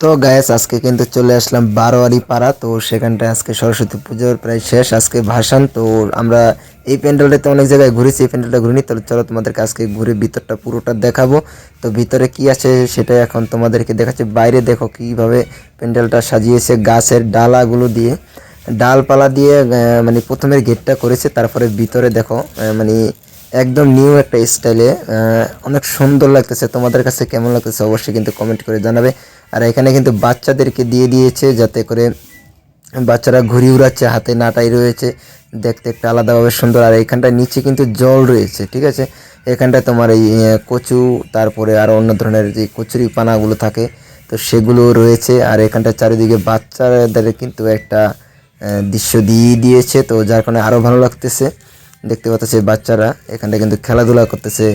তো গায়েস আজকে কিন্তু চলে আসলাম বারোয়ারি পাড়া তো সেখানটায় আজকে সরস্বতী পুজোর প্রায় শেষ। আজকে ভাসান, তো আমরা এই প্যান্ডেলটাতে অনেক জায়গায় ঘুরেছি, এই প্যান্ডেলটা ঘুরিনি। তো চলো তোমাদেরকে আজকে ঘুরে ভিতরটা পুরোটা দেখাবো। তো ভিতরে কি আছে সেটা এখন তোমাদেরকে দেখাচ্ছি। বাইরে দেখো কীভাবে প্যান্ডেলটা সাজিয়েছে গাছের ডালাগুলো দিয়ে। ডালপালা দিয়ে মানে প্রথমের গেটটা করেছে, তারপরে ভিতরে দেখো মানে একদম নিউ একটা স্টাইলে অনেক সুন্দর লাগতেছে। তোমাদের কাছে কেমন লাগতেছে অবশ্যই কিন্তু কমেন্ট করে জানাবে। আর এখানে কিন্তু বাচ্চাদেরকে দিয়ে দিয়েছে যাতে করে বাচ্চারা ঘুরি উড়াচ্ছে, হাতে নাটাই রয়েছে, দেখতে একটা আলাদাভাবে সুন্দর। আর এখানটায় নিচে কিন্তু জল রয়েছে, ঠিক আছে? এখানটায় তোমার এই কচু, তারপরে আরও অন্য ধরনের যে কচুরি পানাগুলো থাকে, তো সেগুলো রয়েছে। আর এখানটায় চারিদিকে বাচ্চাদের কিন্তু একটা দৃশ্য দিয়ে দিয়েছে, তো যার কারণে আরও ভালো লাগতেছে। দেখতে পাচ্ছেন বাচ্চারা এখানটা কিন্তু খেলাধুলা করতেছে।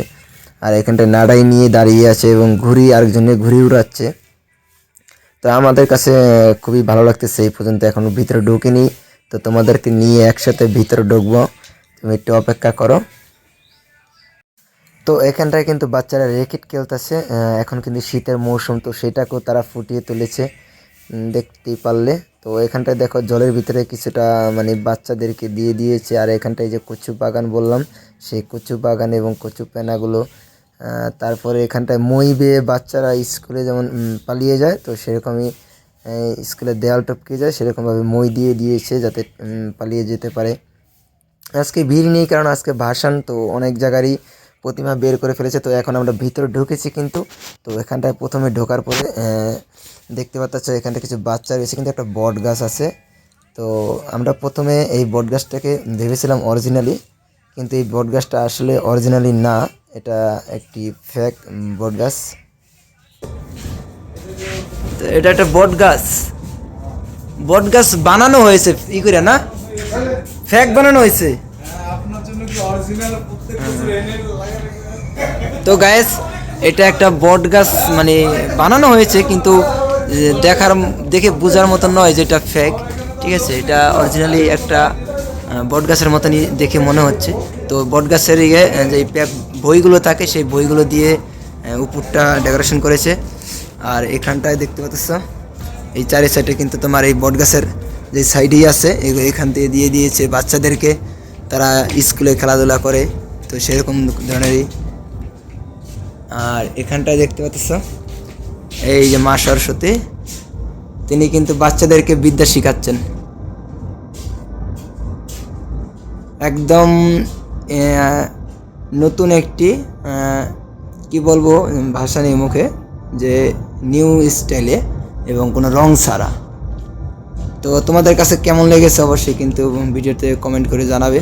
আর এখানটায় নাড়াই নিয়ে দাঁড়িয়ে আছে এবং ঘুরি আরেকজনে ঘুড়ি উড়াচ্ছে। তো আমাদের কাছে খুবই ভালো লাগতেছে, এই পর্যন্ত এখনও ভিতরে ঢুকিনি। তো তোমাদেরকে নিয়ে একসাথে ভিতরে ঢুকবো। তুমি একটু অপেক্ষা করো। তো এখানটায় কিন্তু বাচ্চারা রেকেট খেলতেছে এখন কিন্তু শীতের মৌসুম, তো সেটাকেও তারা ফুটিয়ে তুলেছে দেখতেই পারলে। তো এখানটায় দেখো জলের ভিতরে কিছুটা মানে বাচ্চাদেরকে দিয়ে দিয়েছে, আর এখানটায় যে কচু বাগান বললাম, সেই কচু বাগান এবং কচু পেনাগুলো তারপরে এখানটায় মই বেয়ে বাচ্চারা স্কুলে যেমন পালিয়ে যায়, তো সেরকমই স্কুলের দেয়াল টপকে যায়, সেরকমভাবে মই দিয়ে দিয়েছে যাতে পালিয়ে যেতে পারে। আজকে ভিড় নেই, কারণ আজকে ভাসান, তো অনেক জায়গারই প্রতিমা বের করে ফেলেছে, তো এখন আমরা ভিতরে ঢুকেছি কিন্তু, তো এখানটায় প্রথমে ঢোকার পরে দেখতে পাচ্ছ এখানটা কিছু বাচ্চা রয়েছে, কিন্তু একটা বট গাছ আছে। তো আমরা প্রথমে এই বট গাছটাকে ভেবেছিলাম অরিজিনালি কিন্তু এই বট গাছটা আসলে অরিজিনালি না, এটা একটি ফেক বট গাছ তো এটা একটা বট গাছ বট গাছ বানানো হয়েছে, ই করে না? ফ্যাক বানানো হয়েছে। তো গায়েস এটা একটা বট গাছ মানে বানানো হয়েছে, কিন্তু দেখার, দেখে বোঝার মতন নয় যে এটা ফেক ঠিক আছে, এটা অরিজিনালি একটা বট গাছের মতনই দেখে মনে হচ্ছে। তো বট গাছের ইয়ে যে বইগুলো থাকে, সেই বইগুলো দিয়ে উপরটা ডেকোরেশন করেছে। আর এখানটায় দেখতে পাচ্ছ, এই চারি সাইডে কিন্তু তোমার এই বট গাছের যে সাইডেই আছে এখান থেকে দিয়ে দিয়েছে বাচ্চাদেরকে। তারা স্কুলে খেলাধুলা করে, তো সেরকম ধরনেরই। আর এখানটায় দেখতে পাচ্ছ, এই যে মা সরস্বতী, তিনি কিন্তু বাচ্চাদেরকে বিদ্যা শিখাচ্ছেন। একদম নতুন একটি কি বলব ভাষা নেই মুখে, যে নিউ স্টাইলে এবং কোনো রং ছাড়া। তো তোমাদের কাছে কেমন লেগেছে অবশ্যই কিন্তু ভিডিওতে কমেন্ট করে জানাবে।